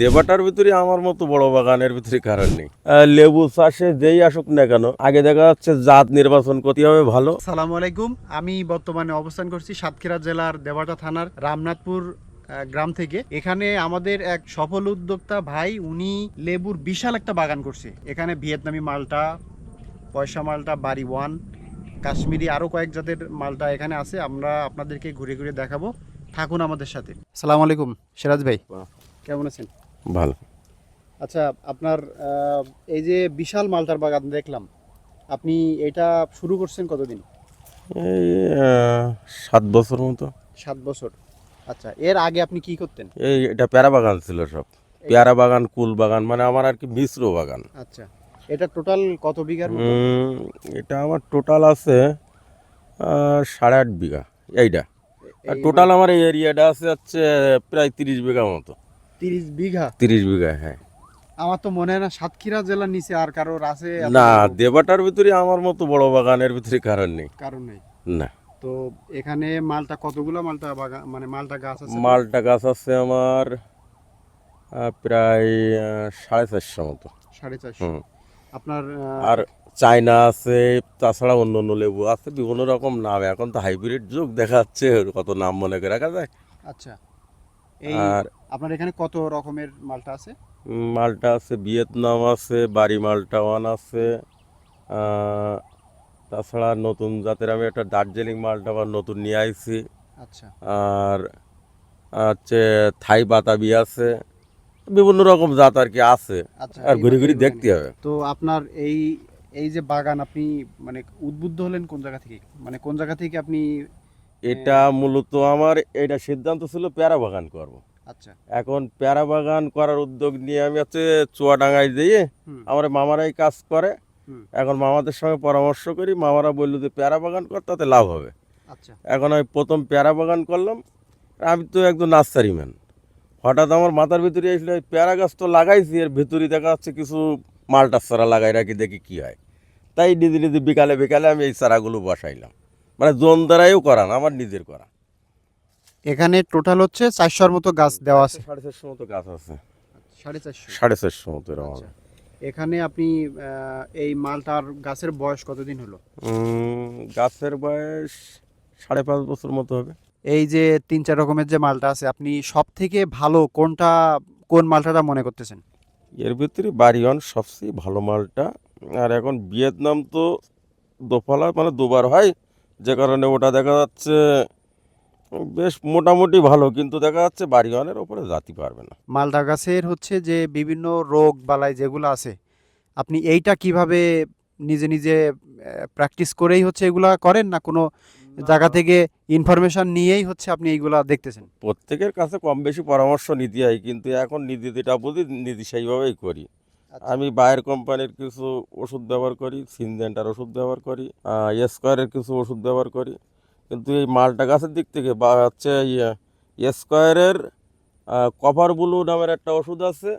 দেবাটার ভিতরে আমার মতো বড় বাগানের ভিতরে কারণ নেই। লেবু চাষে যেই আসুক না কেন আগে দেখা যাচ্ছে জাত নির্বাচন করতে হবে ভালো। সালামু আলাইকুম। আমি বর্তমানে অবস্থান করছি সাতক্ষীরা জেলার দেবাটা থানার রামনাথপুর গ্রাম থেকে। এখানে আমাদের এক সফল উদ্যোক্তা ভাই উনি লেবুর বিশাল একটা বাগান করছে। এখানে ভিয়েতনামি মালটা পয়সা মালটা বাড়ি ওয়ান কাশ্মীরি আরও কয়েক জাতের মালটা এখানে আছে। আমরা আপনাদেরকে ঘুরে ঘুরে দেখাবো। থাকুন আমাদের সাথে। সালাম আলাইকুম সিরাজ ভাই। কেমন আছেন? ভালো। আচ্ছা আপনার এই যে বিশাল মালটার বাগান দেখলাম আপনি এটা শুরু করছেন কতদিন? এই সাত বছর মতো। সাত বছর। আচ্ছা এর আগে আপনি কি করতেন? এই এটা প্যারা বাগান ছিল সব। পেয়ারা বাগান কুল বাগান মানে আমার আর কি মিশ্র বাগান। আচ্ছা এটা টোটাল কত বিঘার এটা আমার টোটাল আছে সাড়ে আট বিঘা এইটা। টোটাল আমার এই এরিয়াটা আছে হচ্ছে প্রায় তিরিশ বিঘা মতো। তিরিশ বিঘা? তিরিশ বিঘা হ্যাঁ। আমার তো মনে হয় না সাতক্ষীরা জেলার নিচে আর কারোর আছে না দেবাটার ভিতরে আমার মতো বড় বাগানের ভিতরে কারণ নেই। কারণ নেই? না। তো এখানে মালটা কতগুলো মালটা বাগান মানে মালটা গাছ আছে? মালটা গাছ আছে আমার প্রায় সাড়ে চারশো মতো। সাড়ে চারশো। আপনার আর চায়না আছে তাছাড়া অন্য অন্য লেবু আছে বিভিন্ন রকম নাম। এখন তো হাইব্রিড যুগ দেখা যাচ্ছে কত নাম মনে করে রাখা যায়। আচ্ছা। আর আপনার এখানে কত রকমের মালটা আছে? মালটা আছে ভিয়েতনাম আছে বাড়ি মালটা ওয়ান আছে তাছাড়া নতুন জাতের আমি একটা দার্জিলিং মালটা আবার নতুন নিয়ে আইছি। আচ্ছা। আর হচ্ছে থাই বাতাবি আছে বিভিন্ন রকম জাত আর কি আছে। আচ্ছা আর ঘুরে ঘুরে দেখতে হবে। তো আপনার এই এই যে বাগান আপনি মানে উদ্বুদ্ধ হলেন কোন জায়গা থেকে? মানে কোন জায়গা থেকে আপনি এটা মূলত আমার এটা সিদ্ধান্ত ছিল প্যারা বাগান করব। আচ্ছা। এখন পেয়ারা বাগান করার উদ্যোগ নিয়ে আমি হচ্ছে চুয়াডাঙ্গায় দিয়ে আমার মামারাই কাজ করে। এখন মামাদের সঙ্গে পরামর্শ করি। মামারা বলল যে পেয়ারা বাগান কর তাতে লাভ হবে। আচ্ছা। এখন আমি প্রথম পেয়ারা বাগান করলাম। আমি তো একজন নার্সারি ম্যান। হঠাৎ আমার মাথার ভিতরে ওই পেয়ারা গাছ তো লাগাইছি এর ভিতরে দেখা যাচ্ছে কিছু মালটার চারা লাগাই রাখি দেখি কি হয়। তাই নিজে নিজে বিকালে বিকালে আমি এই চারাগুলো বসাইলাম। মানে জোন দ্বারাইও করান আমার নিজের করা এখানে টোটাল হচ্ছে চারশোর মতো গাছ দেওয়া আছে। সাড়ে চারশো মতো গাছ আছে। সাড়ে চারশো। সাড়ে চারশো মতো এরকম আচ্ছা। হবে। এখানে আপনি এই মালটার গাছের বয়স কতদিন হলো? গাছের বয়স সাড়ে পাঁচ বছর মতো হবে। এই যে তিন চার রকমের যে মালটা আছে আপনি সব থেকে ভালো কোনটা কোন মালটাটা মনে করতেছেন? এর ভিতরে বাড়িওয়ান সবচেয়ে ভালো মালটা। আর এখন ভিয়েতনাম তো দোফালা মানে দুবার হয়। যে কারণে ওটা দেখা যাচ্ছে বেশ মোটামুটি ভালো কিন্তু দেখা যাচ্ছে বাড়িওয়ানের ওপরে জাতি পারবে না। মালদা গাছের হচ্ছে যে বিভিন্ন রোগ বালাই যেগুলো আছে আপনি এইটা কীভাবে নিজে নিজে প্র্যাকটিস করেই হচ্ছে এগুলা করেন না কোনো জায়গা থেকে ইনফরমেশন নিয়েই হচ্ছে আপনি এইগুলা দেখতেছেন? প্রত্যেকের কাছে কম বেশি পরামর্শ নিতে হয় কিন্তু এখন নিজে যেটা বুঝি নিজে সেইভাবেই করি। আমি বায়ের কোম্পানির কিছু ওষুধ ব্যবহার করি সিনজেন্টার ওষুধ ব্যবহার করি স্কোয়ারের কিছু ওষুধ ব্যবহার করি। কিন্তু এই মালটা গাছের দিক থেকে বা হচ্ছে স্কোয়ারের কভার ব্লু নামের একটা ওষুধ আছে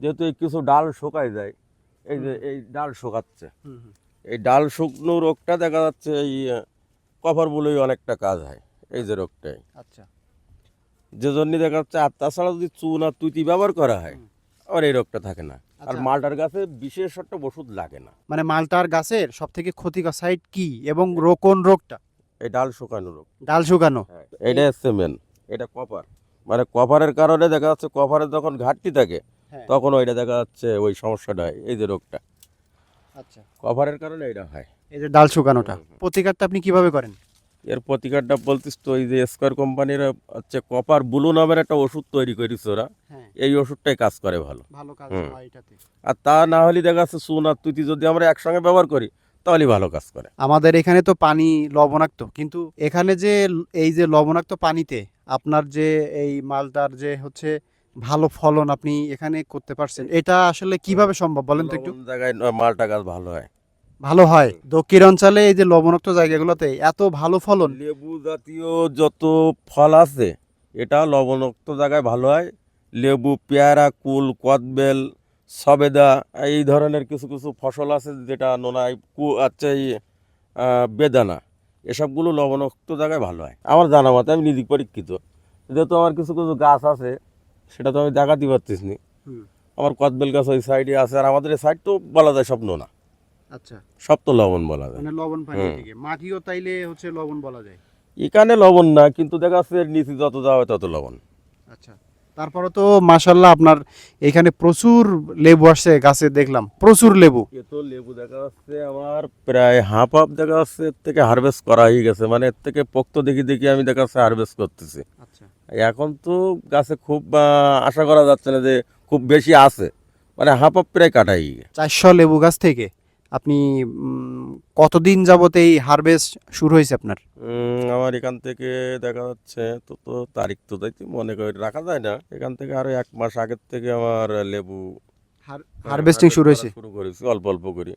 যেহেতু এই কিছু ডাল শুকায় যায় এই যে এই ডাল শুকাচ্ছে। এই ডাল শুকনো রোগটা দেখা যাচ্ছে এই কভার ব্লুই অনেকটা কাজ হয় এই যে রোগটাই। আচ্ছা। যে জন্য দেখা যাচ্ছে আর তাছাড়া যদি চুন আর তুতি ব্যবহার করা হয়। আর এই রোগটা থাকে না। আর আচ্ছা। মালটার গাছে বিশেষ একটা ওষুধ লাগে না। মানে মালটার গাছের সব থেকে ক্ষতিকর সাইড কি এবং কোন রোগটা? এই ডাল শুকানো রোগ। ডাল শুকানো? এটা হচ্ছে মেন এটা কপার মানে কপারের কারণে দেখা যাচ্ছে কপারের যখন ঘাটতি থাকে হ্যাঁ। তখন ওইটা দেখা যাচ্ছে ওই সমস্যাটা হয় এই যে রোগটা। আচ্ছা। কভারের কারণে এটা হয়। এই যে ডাল শুকানোটা। প্রতিকারটা আপনি কীভাবে করেন? এর প্রতিকারটা বলতিস তো ওই যে স্কোয়ার কোম্পানির হচ্ছে কপার ব্লু নামের একটা ওষুধ তৈরি করেছে ওরা। হ্যাঁ। এই ওষুধটাই কাজ করে ভালো। ভালো কাজ হয় এটাতে। আর তা না হলে দেখা যাচ্ছে চুন আর তুতি যদি আমরা একসঙ্গে ব্যবহার করি তাহলে ভালো কাজ করে। আমাদের এখানে তো পানি লবণাক্ত কিন্তু এখানে যে এই যে লবণাক্ত পানিতে আপনার যে এই মালটার যে হচ্ছে ভালো ফলন আপনি এখানে করতে পারছেন এটা আসলে কীভাবে সম্ভব বলেন তো একটু? জায়গায় মালটা গাছ ভালো হয়। ভালো হয়? দক্ষিণ অঞ্চলে এই যে লবণাক্ত জায়গাগুলোতে এত ভালো ফলন? লেবু জাতীয় যত ফল আছে এটা লবণাক্ত জায়গায় ভালো হয়। লেবু পেয়ারা কুল কদবেল সবেদা এই ধরনের কিছু কিছু ফসল আছে যেটা নোনাই কু আচ্ছা এই বেদানা এসবগুলো লবণাক্ত জায়গায় ভালো হয়। আমার জানা মতে আমি নিজে পরীক্ষিত। যেহেতু আমার কিছু কিছু গাছ আছে সেটা তো আমি দেখাতে পারতেছি নি। আমার কদবেল গাছ ওই সাইডে আছে আর আমাদের এই সাইড তো বলা যায় সব নোনা। আচ্ছা। সব তো লবণ বলা যায়। মানে লবণ পানি থেকে। মাটিও তাইলে হচ্ছে লবণ বলা যায়। এখানে লবণ না কিন্তু দেখা যাচ্ছে নিচে যত যাওয়া তত লবণ। আচ্ছা। তারপরে তো মাশাল্লাহ আপনার এখানে প্রচুর লেবু আসছে গাছে দেখলাম প্রচুর লেবু। এ তো লেবু দেখা যাচ্ছে আমার প্রায় হাফ হাফ দেখা যাচ্ছে এর থেকে হারভেস্ট করা হয়ে গেছে মানে এর থেকে পোক্ত দেখি দেখি আমি দেখা যাচ্ছে হারভেস্ট করতেছি। আচ্ছা। এখন তো গাছে খুব আশা করা যাচ্ছে না যে খুব বেশি আছে মানে হাফ হাফ প্রায় কাটাই। চারশো লেবু গাছ থেকে? আপনি কতদিন যাবত এই হারভেস্ট শুরু হয়েছে আপনার? আমার এখান থেকে দেখা যাচ্ছে তো তো তারিখ তো তাই মনে করে রাখা যায় না। এখান থেকে আরও এক মাস আগের থেকে আমার লেবু হারভেস্টিং শুরু হয়েছে? শুরু করেছি অল্প অল্প করি।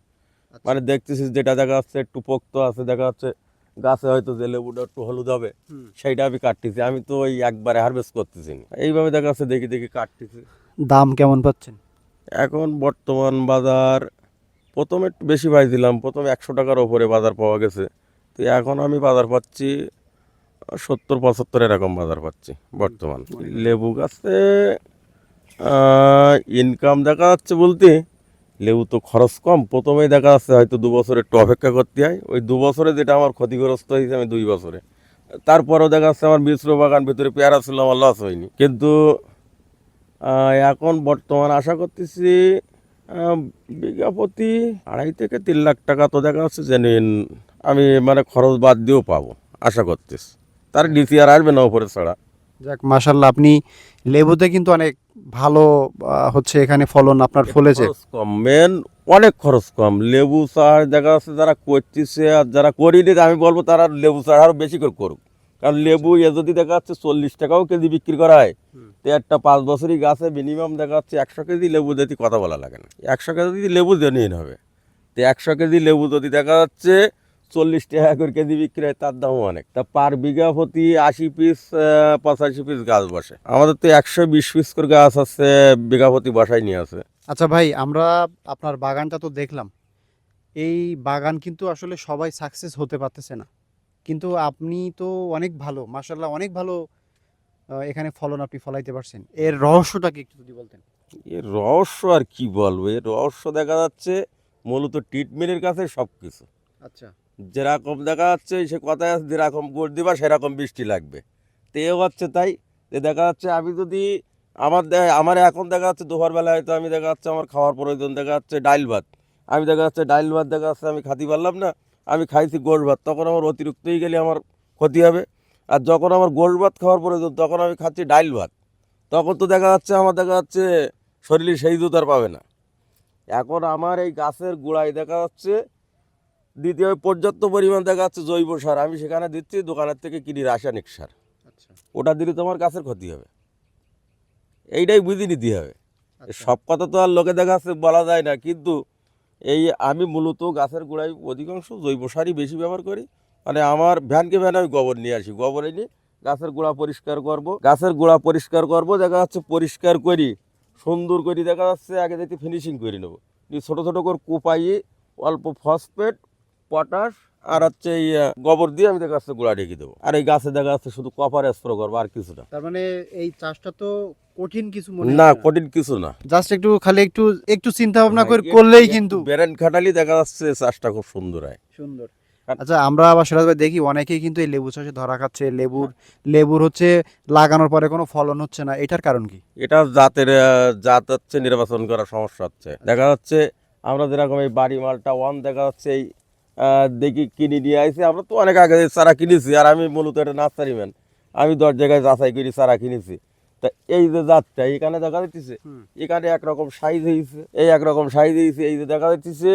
আচ্ছা। মানে দেখতেছি যেটা দেখা যাচ্ছে একটু পোক্ত আছে দেখা যাচ্ছে গাছে হয়তো যে লেবুটা একটু হলুদ হবে সেইটা আমি কাটতেছি। আমি তো ওই একবারে হারভেস্ট করতেছি না। এইভাবে দেখা যাচ্ছে দেখি দেখি কাটতেছি। দাম কেমন পাচ্ছেন? এখন বর্তমান বাজার প্রথমে একটু বেশি পাইছিলাম প্রথমে একশো টাকার ওপরে বাজার পাওয়া গেছে। তো এখন আমি বাজার পাচ্ছি সত্তর, পঁচাত্তর এরকম বাজার পাচ্ছি বর্তমান। লেবু গাছে ইনকাম দেখা যাচ্ছে বলতে, লেবু তো খরচ কম। প্রথমেই দেখা যাচ্ছে হয়তো দু বছর একটু অপেক্ষা করতে হয়। ওই দু বছরে যেটা আমার ক্ষতিগ্রস্ত হয়েছে আমি দুই বছরে। তারপরেও দেখা যাচ্ছে আমার মিশ্র বাগান ভিতরে পেয়ারা ছিল, আমার লস হয়নি। কিন্তু এখন বর্তমান আশা করতেছি আহ, বিঘা প্রতি আড়াই থেকে তিন লাখ টাকা তো দেখা যাচ্ছে জেনুইন আমি মানে খরচ বাদ দিয়েও পাবো আশা করতেছি। তার নিচে আর আসবে না উপরে ছাড়া। যাক মাশাল্লাহ আপনি লেবুতে কিন্তু অনেক ভালো হচ্ছে এখানে ফলন আপনার ফলেছে। কম মেন অনেক খরচ কম। লেবু চাষ দেখা যাচ্ছে যারা করতেছে আর যারা করিনি আমি বলব তারা লেবু চাষ আরও বেশি করে করুক। কারণ লেবু এ যদি দেখা যাচ্ছে চল্লিশ টাকাও কেজি বিক্রি করা হয় তো একটা পাঁচ বছরই গাছে মিনিমাম দেখা যাচ্ছে একশো কেজি লেবু যদি কথা বলা লাগে না। একশো কেজি লেবু জেনুইন হবে তো একশো কেজি লেবু যদি দেখা যাচ্ছে চল্লিশ টাকা করে কেজি বিক্রি হয় তার দামও অনেক। তা পার বিঘা প্রতি আশি পিস পঁচাশি পিস গাছ বসে। আমাদের তো একশো বিশ পিস করে গাছ আছে বিঘা প্রতি বসাই নিয়ে আছে। আচ্ছা ভাই আমরা আপনার বাগানটা তো দেখলাম। এই বাগান কিন্তু আসলে সবাই সাকসেস হতে পারতেছে না। কিন্তু আপনি তো অনেক ভালো মাশাল্লাহ অনেক ভালো এখানে ফলন আপনি ফলাইতে পারছেন। এর রহস্যটাকে একটু যদি বলতেন। এর রহস্য আর কি বলব? এর রহস্য দেখা যাচ্ছে মূলত ট্রিটমেন্টের কাছে সব কিছু আচ্ছা। যেরকম দেখা যাচ্ছে সে কথায় আছে যেরকম গোড় দিবা সেরকম বৃষ্টি লাগবে। তো এও হচ্ছে তাই যে দেখা যাচ্ছে আমি যদি আমার আমার এখন দেখা যাচ্ছে দুপুরবেলা হয়তো আমি দেখা যাচ্ছে আমার খাওয়ার প্রয়োজন দেখা যাচ্ছে ডাইল ভাত। আমি দেখা যাচ্ছে ডাইল ভাত দেখা যাচ্ছে আমি খাতি পারলাম না আমি খাইছি গোড় ভাত। তখন আমার অতিরিক্তই গেলে আমার ক্ষতি হবে। আর যখন আমার গোড় ভাত খাওয়ার প্রয়োজন তখন আমি খাচ্ছি ডাইল ভাত। তখন তো দেখা যাচ্ছে আমার দেখা যাচ্ছে শরীরে সেই দুধ আর পাবে না। এখন আমার এই গাছের গোড়ায় দেখা যাচ্ছে দ্বিতীয় পর্যাপ্ত পরিমাণ দেখা যাচ্ছে জৈব সার। আমি সেখানে দিচ্ছি দোকানের থেকে কিনি রাসায়নিক সার। আচ্ছা। ওটা দিলে তোমার গাছের ক্ষতি হবে। এইটাই বুঝে নিতে হবে। আচ্ছা। সব কথা তো আর লোকে দেখা যাচ্ছে বলা যায় না। কিন্তু এই আমি মূলত গাছের গোড়ায় অধিকাংশ জৈব সারই বেশি ব্যবহার করি। মানে আমার ভ্যানকে ভ্যান আমি গোবর নিয়ে আসি, গোবর এনে গাছের গোড়া পরিষ্কার করব। গাছের গোড়া পরিষ্কার করব, দেখা যাচ্ছে পরিষ্কার করি, সুন্দর করে, দেখা যাচ্ছে আগে দেখতে ফিনিশিং করে নেব। ছোটো ছোটো করে কোপাইয়ে অল্প ফসফেট পটাশ আর হচ্ছে এই গোবর দিয়ে আমি দেখা যাচ্ছে গোড়া ঢেকে দেবো। আর এই গাছে দেখা যাচ্ছে শুধু কপার স্প্রে করব, আর কিছুটা তার মানে এই চাষটা তো কঠিন কিছু মনে না কঠিন কিছু না। জাস্ট একটু খালি একটু একটু চিন্তা ভাবনা করে করলেই কিন্তু। ব্রেন খাটালি দেখা যাচ্ছে চাষটা খুব সুন্দর হয়। সুন্দর। আচ্ছা আমরা আবার ভাই দেখি অনেকেই কিন্তু এই লেবু চাষে ধরা খাচ্ছে। লেবুর লেবুর হচ্ছে লাগানোর পরে কোনো ফলন হচ্ছে না। এটার কারণ কি? এটা জাতের জাত হচ্ছে নির্বাচন করার সমস্যা হচ্ছে। দেখা যাচ্ছে আমরা যেরকম এই বাড়ি মালটা ওয়ান দেখা যাচ্ছে এই দেখি কিনে নিয়ে আইছি। আমরা তো অনেক আগে চারা কিনেছি আর আমি মূলত এটা নার্সারি ম্যান। আমি দশ জায়গায় যাচাই করি চারা কিনেছি। তা এই যে জাতটা এখানে দেখা যাচ্ছে এখানে একরকম সাইজ হয়েছে এই একরকম সাইজ হয়েছে এই যে দেখা যাচ্ছে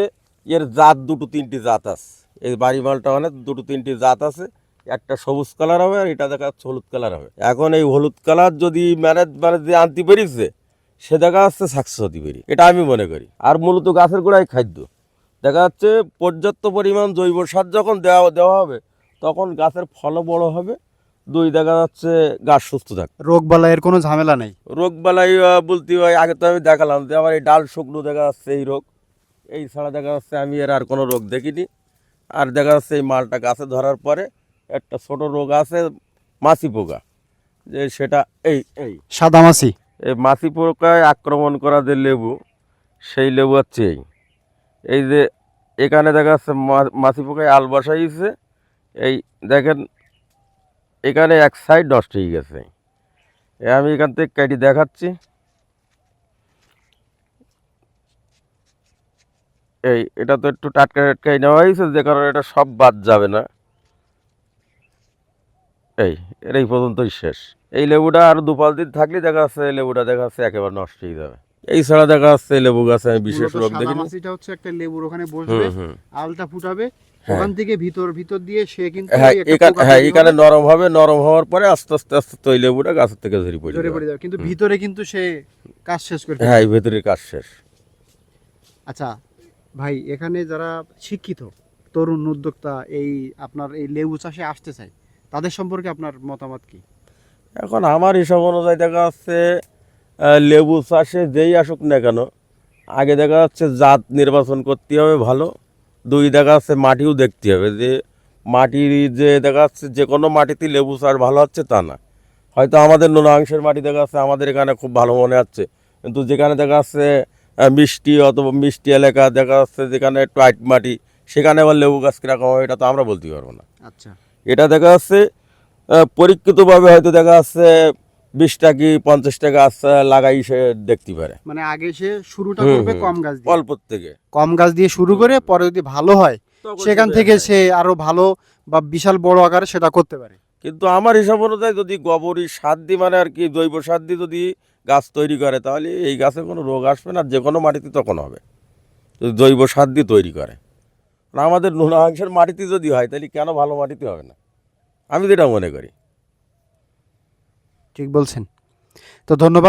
এর জাত দুটো তিনটি জাত আছে। এই বাড়ি মালটা অনেক দুটো তিনটি জাত আছে একটা সবুজ কালার হবে আর এটা দেখা যাচ্ছে হলুদ কালার হবে। এখন এই হলুদ কালার যদি ম্যানেজ মানে যে আনতে পেরেছে সে দেখা যাচ্ছে সাকসেস হতে পারি এটা আমি মনে করি। আর মূলত গাছের গোড়ায় খাদ্য। দেখা যাচ্ছে পর্যাপ্ত পরিমাণ জৈব সার যখন দেওয়া দেওয়া হবে তখন গাছের ফলও বড় হবে দুই দেখা যাচ্ছে গাছ সুস্থ থাকবে রোগ বালাইয়ের কোনো ঝামেলা নেই? রোগ বালাই বলতে হয় আগে তো আমি দেখালাম যে আমার এই ডাল শুকনো দেখা যাচ্ছে এই রোগ। এই ছাড়া দেখা যাচ্ছে আমি এর আর কোনো রোগ দেখিনি। আর দেখা যাচ্ছে এই মালটা গাছে ধরার পরে একটা ছোট রোগ আছে মাছি পোকা। যে সেটা এই এই। সাদা মাছি? এই মাছি পোকায় আক্রমণ করা যে লেবু সেই লেবু হচ্ছে এই। এই যে এখানে দেখা যাচ্ছে মাছি পোকায় আল বসাইছে এই দেখেন এখানে এক সাইড নষ্ট হয়ে গেছে। আমি এখান থেকে কেটে দেখাচ্ছি। এই এটা তো একটু টাটকা টাটকাই নেওয়া হয়েছে যে কারণে এটা সব বাদ যাবে না। এই এর এই পর্যন্তই শেষ। এই লেবুটা আর দু পাঁচ দিন থাকলে দেখা যাচ্ছে এই লেবুটা দেখা যাচ্ছে একেবারে নষ্ট হয়ে যাবে। এই ছাড়া দেখা যাচ্ছে লেবু গাছে আমি বিশেষ রোগ দেখিনি। মাছিটা হচ্ছে একটা লেবুর ওখানে বসবে আলটা ফুটাবে। ওখান থেকে ভিতর ভিতর দিয়ে সে কিন্তু হ্যাঁ এখানে হ্যাঁ এখানে নরম হবে নরম হওয়ার পরে আস্তে আস্তে আস্তে তো ওই গাছের থেকে ঝরে পড়ে ঝরে পড়ে যাবে। কিন্তু ভিতরে কিন্তু সে কাজ শেষ করে হ্যাঁ এই ভেতরের কাজ শেষ। আচ্ছা ভাই এখানে যারা শিক্ষিত তরুণ উদ্যোক্তা এই আপনার এই লেবু চাষে আসতে চায় তাদের সম্পর্কে আপনার মতামত কি? এখন আমার হিসাব অনুযায়ী দেখা যাচ্ছে লেবু চাষে যেই আসুক না কেন আগে দেখা যাচ্ছে জাত নির্বাচন করতে হবে ভালো দুই দেখা যাচ্ছে মাটিও দেখতে হবে। যে মাটির যে দেখা যাচ্ছে যে কোনো মাটিতে লেবু সার ভালো হচ্ছে তা না। হয়তো আমাদের নোনাংশের মাটি দেখা যাচ্ছে আমাদের এখানে খুব ভালো মনে হচ্ছে। কিন্তু যেখানে দেখা যাচ্ছে মিষ্টি অথবা মিষ্টি এলাকা দেখা যাচ্ছে যেখানে টাইট মাটি সেখানে আবার লেবু গাছ কীরকম হবে এটা তো আমরা বলতে পারব না। আচ্ছা। এটা দেখা যাচ্ছে পরীক্ষিতভাবে হয়তো দেখা যাচ্ছে বিশ টাকি পঞ্চাশ টাকা গাছ লাগাই সে দেখতে পারে। মানে আগে সে শুরুটা করবে কম গাছ দিয়ে। অল্প থেকে। কম গাছ দিয়ে শুরু করে পরে যদি ভালো হয় সেখান থেকে সে আরও ভালো বা বিশাল বড় আকারে সেটা করতে পারে। কিন্তু আমার হিসাব অনুযায়ী যদি গোবরই সার দি মানে আর কি জৈব সার দিয়ে যদি গাছ তৈরি করে তাহলে এই গাছে কোনো রোগ আসবে না যে কোনো মাটিতে তখন হবে। যদি জৈব সার দিয়ে তৈরি করে। আর আমাদের নোনাংশের মাটিতে যদি হয় তাহলে কেন ভালো মাটিতে হবে না? আমি যেটা মনে করি। ঠিক বলছেন। তো ধন্যবাদ।